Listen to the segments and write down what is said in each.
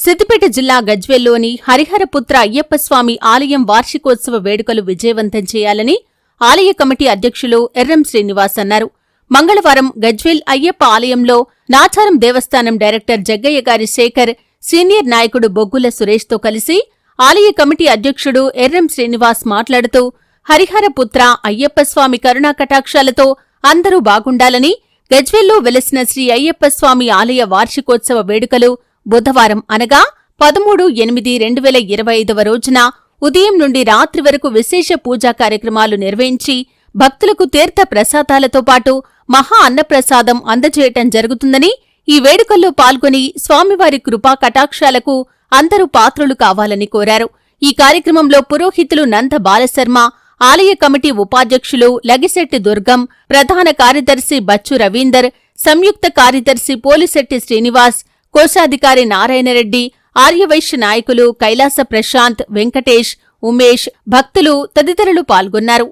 సిద్దిపేట జిల్లా గజ్వెల్లోని హరిహరపుత్ర అయ్యప్పస్వామి ఆలయం వార్షికోత్సవ వేడుకలు విజయవంతం చేయాలని ఆలయ కమిటీ అధ్యక్షులు ఎర్రం శ్రీనివాస్ అన్నారు. మంగళవారం గజ్వెల్ అయ్యప్ప ఆలయంలో నాచారం దేవస్థానం డైరెక్టర్ జగ్గయ్య గారి శేఖర్ సీనియర్ నాయకుడు బొగ్గుల సురేష్తో కలిసి ఆలయ కమిటీ అధ్యక్షుడు ఎర్రం శ్రీనివాస్ మాట్లాడుతూ హరిహరపుత్ర అయ్యప్పస్వామి కరుణా కటాక్షాలతో అందరూ బాగుండాలని గజ్వెల్లో వెలసిన శ్రీ అయ్యప్పస్వామి ఆలయ వార్షికోత్సవ వేడుకలు బుధవారం అనగా పదమూడు ఎనిమిది రెండు వేల ఇరవై ఐదవ రోజున ఉదయం నుండి రాత్రి వరకు విశేష పూజా కార్యక్రమాలు నిర్వహించి భక్తులకు తీర్థ ప్రసాదాలతో పాటు మహా అన్నప్రసాదం అందజేయటం జరుగుతుందని ఈ వేడుకల్లో పాల్గొని స్వామివారి కృపా కటాక్షాలకు అందరూ పాత్రులు కావాలని కోరారు. ఈ కార్యక్రమంలో పురోహితులు నంద బాలశర్మ ఆలయ కమిటీ ఉపాధ్యక్షులు లగిశెట్టి దుర్గం ప్రధాన కార్యదర్శి బచ్చు రవీందర్ సంయుక్త కార్యదర్శి పోలిశెట్టి శ్రీనివాస్ కోశాధికారి నారాయణరెడ్డి ఆర్యవైశ్య నాయకులు కైలాస ప్రశాంత్ వెంకటేష్ ఉమేష్ భక్తులు తదితరులు పాల్గొన్నారు.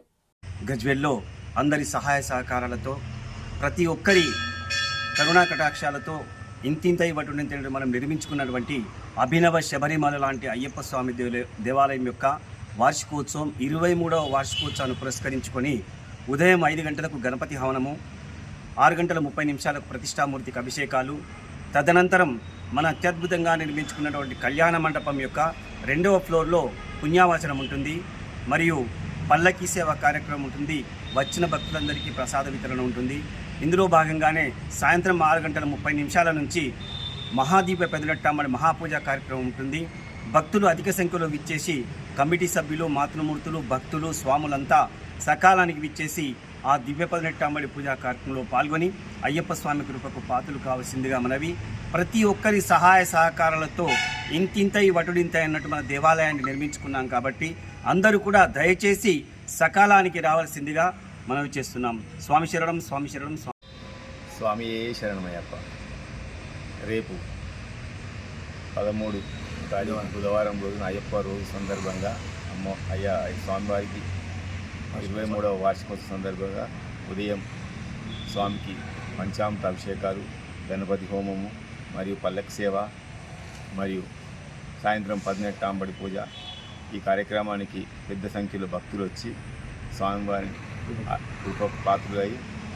గజ్వెల్లో అందరి సహాయ సహకారాలతో ప్రతి ఒక్కరి కరుణా కటాక్షాలతో ఇంతింత ఇవ్వటువంటి మనం నిర్మించుకున్నటువంటి అభినవ శబరిమల లాంటి అయ్యప్ప స్వామి దేవాలయం యొక్క వార్షికోత్సవం ఇరవై మూడవ వార్షికోత్సవాన్ని పురస్కరించుకొని ఉదయం ఐదు గంటలకు గణపతి హవనము ఆరు గంటల ముప్పై నిమిషాలకు ప్రతిష్టామూర్తికి అభిషేకాలు తదనంతరం మన అత్యద్భుతంగా నిర్మించుకున్నటువంటి కళ్యాణ మండపం యొక్క రెండవ ఫ్లోర్లో పుణ్యావాచనం ఉంటుంది. మరియు పల్లకి సేవ కార్యక్రమం ఉంటుంది. వచ్చిన భక్తులందరికీ ప్రసాద వితరణ ఉంటుంది. ఇందులో భాగంగానే సాయంత్రం ఆరు గంటల ముప్పై నిమిషాల నుంచి మహాదీప పెదలట్టామని మహాపూజ కార్యక్రమం ఉంటుంది. భక్తులు అధిక సంఖ్యలో విచ్చేసి కమిటీ సభ్యులు మాతృమూర్తులు భక్తులు స్వాములంతా సకాలానికి విచ్చేసి ఆ దివ్య పదినెట్టాంబడి పూజా కార్యక్రమంలో పాల్గొని అయ్యప్ప స్వామి కృపకు పాతులు కావాల్సిందిగా మనవి. ప్రతి ఒక్కరి సహాయ సహకారాలతో ఇంతింత ఈ వటుడింతై అన్నట్టు మన దేవాలయాన్ని నిర్మించుకున్నాం కాబట్టి అందరూ కూడా దయచేసి సకాలానికి రావాల్సిందిగా మనవి చేస్తున్నాం. స్వామి శరణం స్వామి శరణం స్వామి స్వామి శరణమయ్యప్ప. రేపు పదమూడు తారీఖు బుధవారం రోజున అయ్యప్ప రోజు సందర్భంగా అమ్మ అయ్యా స్వామివారికి ఇరవై మూడవ వార్షికోత్సవ సందర్భంగా ఉదయం స్వామికి పంచామృత అభిషేకాలు గణపతి హోమము మరియు పల్లక సేవ మరియు సాయంత్రం పదినెట్టు అంబడి పూజ. ఈ కార్యక్రమానికి పెద్ద సంఖ్యలో భక్తులు వచ్చి స్వామివారి కృప పాత్రులై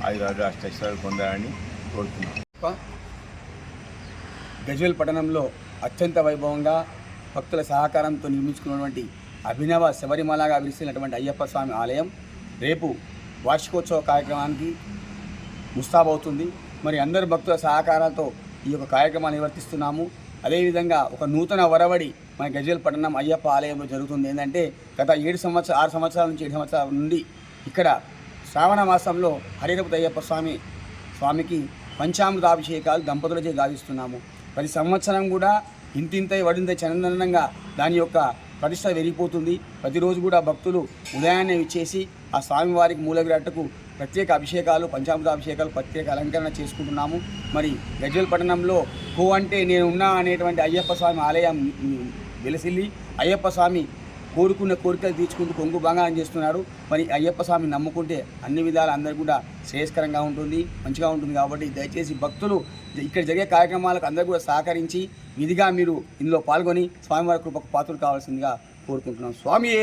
ఆయురాలు అష్టైశ్వర్యాలు పొందాలని కోరుతున్నాం. గజ్వేల్ పట్టణంలో అత్యంత వైభవంగా భక్తుల సహకారంతో నిర్మించుకున్నటువంటి అభినవ శబరిమలగా విరిసినటువంటి అయ్యప్ప స్వామి ఆలయం రేపు వార్షికోత్సవ కార్యక్రమానికి ముస్తాబవుతుంది మరి అందరు భక్తుల సహకారాలతో ఈ యొక్క కార్యక్రమాన్ని నిర్వర్తిస్తున్నాము. అదేవిధంగా ఒక నూతన వరవడి మన గజల్ పట్టణం అయ్యప్ప ఆలయంలో జరుగుతుంది. ఏంటంటే గత ఏడు సంవత్సరాలు ఆరు సంవత్సరాల నుంచి ఏడు సంవత్సరాల నుండి ఇక్కడ శ్రావణ మాసంలో హరిరపతి అయ్యప్ప స్వామి స్వామికి పంచామృతాభిషేకాలు దంపతులచే గావిస్తున్నాము. ప్రతి సంవత్సరం కూడా ఇంతింతై వడింత చందనంగా దాని యొక్క ప్రతిష్ట పెరిగిపోతుంది ప్రతిరోజు కూడా భక్తులు ఉదయాన్నే ఇచ్చేసి ఆ స్వామివారికి మూలవిరాటకు ప్రత్యేక అభిషేకాలు పంచామృతాభిషేకాలు ప్రత్యేక అలంకరణ చేసుకుంటున్నాము. మరి గజ్వల్ పట్టణంలో కో అంటే నేను ఉన్నా అనేటువంటి అయ్యప్ప స్వామి ఆలయం ఉమ్, వెలసిల్లి అయ్యప్ప స్వామి కోరుకున్న కోరికలు తీర్చుకుంటూ కొంగు బంగారం చేస్తున్నాడు. మరి అయ్యప్ప స్వామి నమ్ముకుంటే అన్ని విధాలు అందరికీ కూడా శ్రేయస్కరంగా ఉంటుంది మంచిగా ఉంటుంది కాబట్టి దయచేసి భక్తులు ఇక్కడ జరిగే కార్యక్రమాలకు అందరూ కూడా సహకరించి విధిగా మీరు ఇందులో పాల్గొని స్వామివారి కృపకు పాత్రలు కావాల్సిందిగా కోరుకుంటున్నాం. స్వామి!